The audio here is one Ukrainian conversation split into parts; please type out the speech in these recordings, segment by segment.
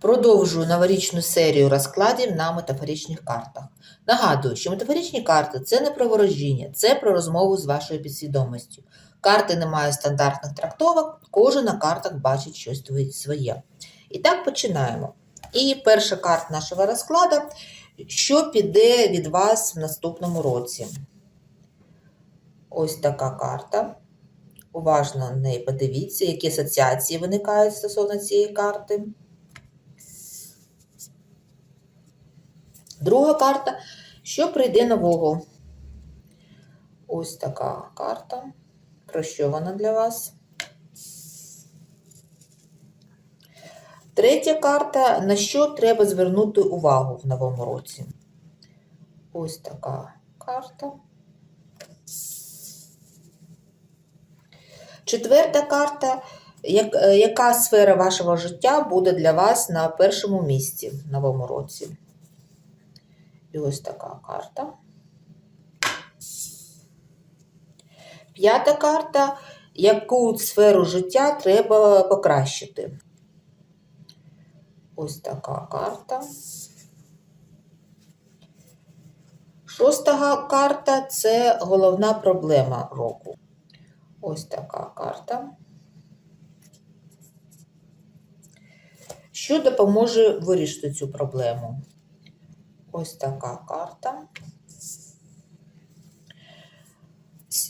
Продовжую новорічну серію розкладів на метафоричних картах. Нагадую, що метафоричні карти це не про ворожіння, це про розмову з вашою підсвідомістю. Карти не мають стандартних трактовок, кожен на картах бачить щось своє. І так починаємо. І перша карта нашого розкладу, що піде від вас в наступному році. Ось така карта. Уважно на неї подивіться, які асоціації виникають стосовно цієї карти. Друга карта. Що прийде нового? Ось така карта. Про що вона для вас? Третя карта. На що треба звернути увагу в новому році? Ось така карта. Четверта карта. Е, яка сфера вашого життя буде для вас на першому місці в новому році? І ось така карта. П'ята карта. Яку сферу життя треба покращити? Ось така карта. Шоста карта це головна проблема року. Ось така карта. Що допоможе вирішити цю проблему? Ось така карта.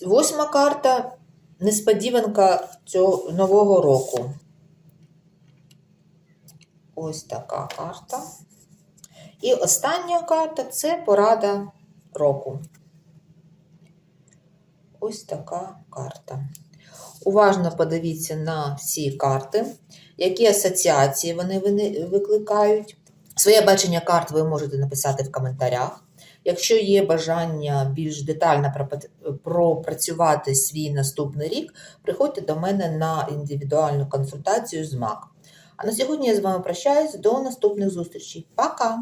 Восьма карта несподіванка цього нового року. Ось така карта. І остання карта це порада року. Ось така карта. Уважно подивіться на всі карти, які асоціації вони викликають. Своє бачення карт ви можете написати в коментарях. Якщо є бажання більш детально пропрацювати свій наступний рік, приходьте до мене на індивідуальну консультацію з МАК. А на сьогодні я з вами прощаюсь. До наступних зустрічей. Пока!